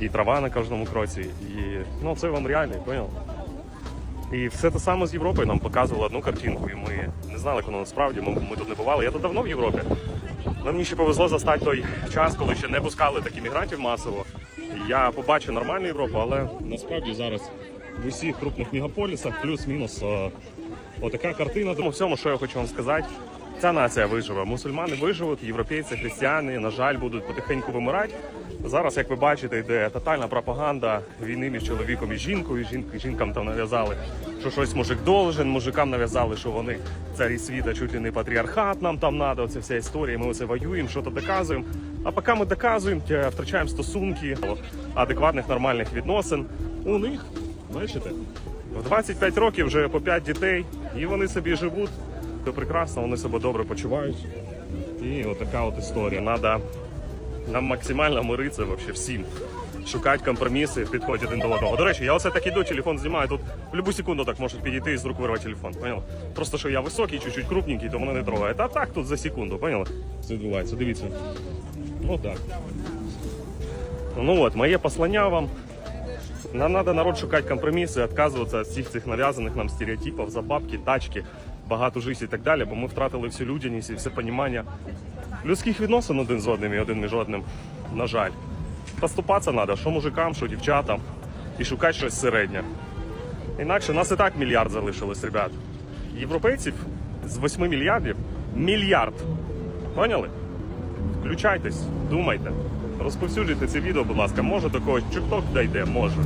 і трава на кожному кроці. І ну це вам реально, поняв? І все те саме з Європою нам показували одну картинку, і ми не знали, як насправді. Ми, ми тут не бували. Я тут давно в Європі. Але мені ще повезло застати той час, коли ще не пускали таких мігрантів масово. Я побачив нормальну Європу, але насправді зараз в усіх крупних мегаполісах плюс-мінус е, отака картина. Тому всьому, що я хочу вам сказати, ця нація виживе. Мусульмани виживуть, європейці, християни, на жаль, будуть потихеньку вимирати. Зараз, як ви бачите, йде тотальна пропаганда війни між чоловіком і жінкою. Жінки, жінкам там нав'язали, що щось мужик должен, мужикам нав'язали, що вони царі світа, чуть ли не патріархат нам там надо. Оце вся історія. Ми оце воюємо, що то доказуємо. А поки ми доказуємо, втрачаємо стосунки адекватних нормальних відносин. У них, бачите, в 25 років вже по 5 дітей, і вони собі живуть. То прекрасно, вони себе добре почувають. І отака от історія. Надо нам максимально миритися вообще всім. Шукати компроміси, підходять один до одного. До речі, я оце так іду, телефон знімаю. Тут в будь-яку секунду так можуть підійти і з рук вирвати телефон. Поняли? Просто що я високий, чуть-чуть крупненький, то мене не трогає. А так тут за секунду, поняли? Це відбувається. Дивіться. Ну так. Ну от, моє послання вам. Нам треба народ шукати компроміси, відказуватися від всіх цих нав'язаних нам стереотипів за бабки, тачки, багато життя і так далі, бо ми втратили всю людяність і все понімання людських відносин один з одним і один між одним, на жаль. Поступатися треба, що мужикам, що дівчатам, і шукати щось середнє. Інакше нас і так мільярд залишилось, ребят. Європейців з 8 мільярдів мільярд. Поняли? Включайтесь, думайте. Розповсюджуйте це відео, будь ласка. Може до когось чуток дійде, може.